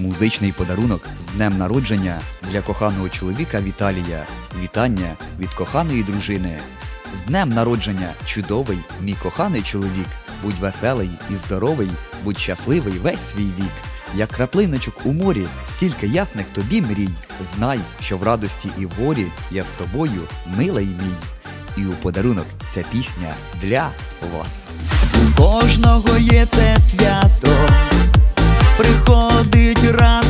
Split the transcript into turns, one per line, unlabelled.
Музичний подарунок з днем народження для коханого чоловіка Віталія. Вітання від коханої дружини. З днем народження, чудовий, мій коханий чоловік. Будь веселий і здоровий, будь щасливий весь свій вік. Як краплиночок у морі, стільки ясних тобі мрій. Знай, що в радості і в горі я з тобою, милий мій. І у подарунок ця пісня для вас. У кожного є це свято, приходить раз